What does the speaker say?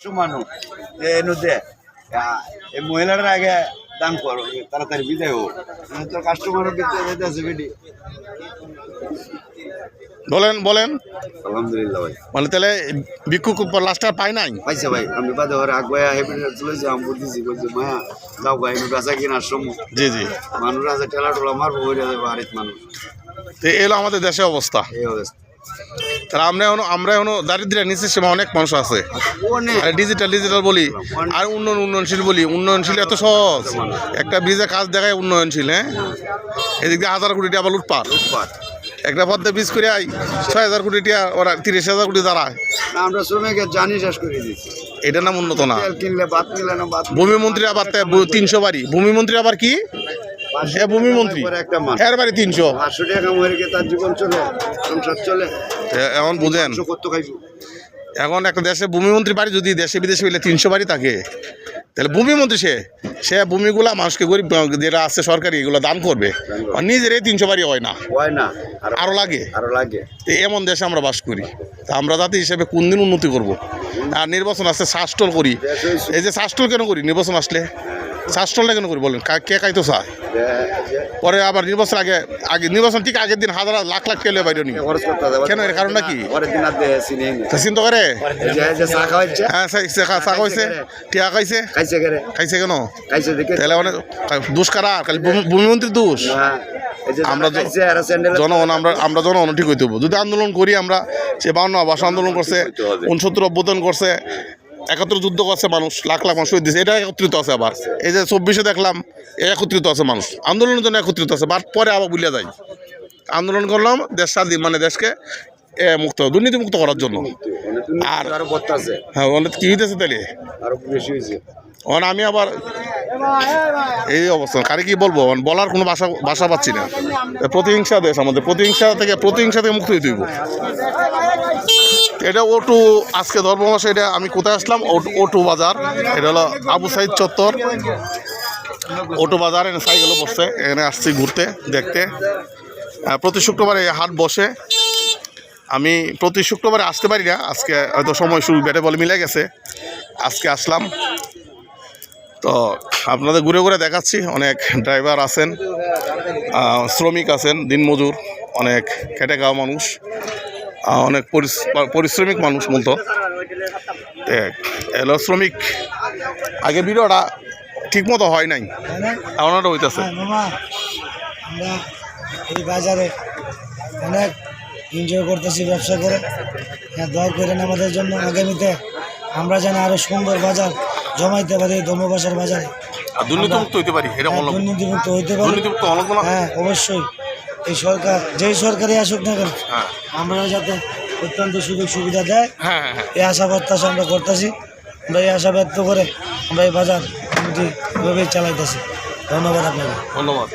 মানুষ এনু দে। এই মহিলাটার আগে দান করো তাড়াতাড়ি বিদায় হোক। তো কাস্টমারও আছে বেডি বলেন বলেন। আলহামদুলিল্লাহ ভাই। মানে তাহলে ভিক্ষুক লাস্টার পাই নাই? পাইছে ভাই আমি বাদে ঘরে আগ ভাই হেপি চলেছে আমি বলতেছি বলছি মায়া যাও ভাই বেচা কিনার সময় জি জি। মানুষ আছে ঠেলা টোলা মারবো হয়ে যাবে বাড়ির মানুষ। তো এলো আমাদের দেশের অবস্থা। এই অবস্থা। তাহলে আমরা এখনও আমরা এখনও দারিদ্র্যের নিচের সীমা অনেক মানুষ আছে। আর ডিজিটাল ডিজিটাল বলি। আর উন্নয়ন উন্নয়নশীল বলি। উন্নয়নশীল এত সহজ। একটা ব্রিজে কাজ দেখায় উন্নয়নশীল হ্যাঁ? এদিক দিয়ে হাজার কোটি টাকা লুটপাট। উৎপাত একটা পদ্মে বীজ করে আই ছয় হাজার কোটি টাকা ওরা তিরিশ হাজার কোটি দাঁড়ায়। আমরা শ্রমিকের জানি শেষ করে দিচ্ছি এটা নাম উন্নত না। ভূমিমন্ত্রী আবার তিনশো বাড়ি। ভূমিমন্ত্রী আবার কি? হে ভূমিমন্ত্রী। পরে একটা মান এর বাড়ি তিনশো। পাঁচশো টাকা মরে গিয়ে তার জীবন চলে সংসার চলে। এখন বুঝেন। খাইব? এখন একটা দেশে ভূমিমন্ত্রী বাড়ি যদি দেশে বিদেশে হইলে তিনশো বাড়ি থাকে। তাহলে ভূমিমন্ত্রী সে সে ভূমিগুলা মানুষকে গরিব যেটা আছে সরকারি এগুলো দান করবে। আর নিজের এই তিনশো বাড়ি হয় না। হয় না। আর আরও লাগে। আরও লাগে। এমন দেশে আমরা বাস করি। তা আমরা জাতি হিসেবে কোন দিন উন্নতি করব? আর নির্বাচন আসছে শাসটল করি। এই যে শাসটল কেন করি? নির্বাচন আসলে। শ্বাসটলটা কেন করি বলেন? কে খাইতো চায়? পরে আবার নির্বাচন আগে আগে নির্বাচন ঠিক আগের দিন হাজার লাখ লাখ কেলে বাইরে নি কেন এর কারণটা কি? চিন্তা করে? চা হ্যাঁ চা চা খাইছে টিয়া খাইছে? খাইছে কেন? তাহলে মানে দোষ কারা? খালি ভূমিমন্ত্রীর দোষ? না, এই যে আমরা জনগণ আমরা আমরা জনগণ ঠিক হইতে যদি আন্দোলন করি আমরা সে বাউন্ন ভাষা আন্দোলন করছে উনসত্তর অভ্যুত্থান করছে একাত্তর যুদ্ধ করছে মানুষ লাখ লাখ মানুষ দিয়েছে এটা একত্রিত আছে আবার। এই যে চব্বিশে দেখলাম একত্রিত আছে মানুষ। আন্দোলনের জন্য একত্রিত আছে বাট পরে আবার বুলিয়া যায়। আন্দোলন করলাম দেশ স্বাধীন মানে দেশকে মুক্ত দুর্নীতি মুক্ত করার জন্য। আর- হ্যাঁ অনেক কি হইতেছে তাহলে আমি আবার এই অবস্থা কারে কি বলব? বলার কোনো ভাষা ভাষা পাচ্ছি না। প্রতিহিংসা দেশ আমাদের। প্রতিহিংসা থেকে প্রতিহিংসা থেকে মুক্ত হইব এটা ওটু আজকে ধর্মমাস এটা আমি কোথায় আসলাম? ওটু- বাজার। এটা হলো আবু সাইদ চত্বর। ওটু বাজার এখানে সাইকেলও বসছে এখানে আসছি ঘুরতে, দেখতে। প্রতি শুক্রবারে হাট বসে। আমি প্রতি শুক্রবারে আসতে পারি না। আজকে হয়তো সময় শুরু বেটে বলে মিলে গেছে। আজকে আসলাম। তো আপনাদের ঘুরে ঘুরে দেখাচ্ছি অনেক ড্রাইভার আছেন শ্রমিক আছেন দিনমজুর অনেক খেটে খাওয়া মানুষ অনেক পরিশ্রমিক মানুষ মূলত। এলো শ্রমিক আগে ভিডিওটা ঠিক মতো হয় নাই এমনটা হইতেছে। হ্যাঁ, এই বাজারে অনেক এনজয় করতেছি ব্যবসা করে। হ্যাঁ দয়া করেন আমাদের জন্য। আগামীতে আমরা যেন আরও সুন্দর বাজার জমাইতে পারে ধর্মবাসার বাজারে। আর দুর্নীতিমুক্ত হইতে পারি এটা হ্যাঁ, দুর্নীতিমুক্ত হইতে পারি। দুর্নীতিমুক্ত হ্যাঁ অবশ্যই। এই সরকার যেই সরকারই আসুক না কেন হ্যাঁ। আমরা যাতে অত্যন্ত সুযোগ সুবিধা দেয় হ্যাঁ হ্যাঁ হ্যাঁ। এই আশা প্রত্যাশা আমরা করতেছি। আমরা এই আশা ব্যক্ত করে আমরা এই বাজার কমিটি এভাবেই চালাইতেছি। ধন্যবাদ আপনাকে। ধন্যবাদ।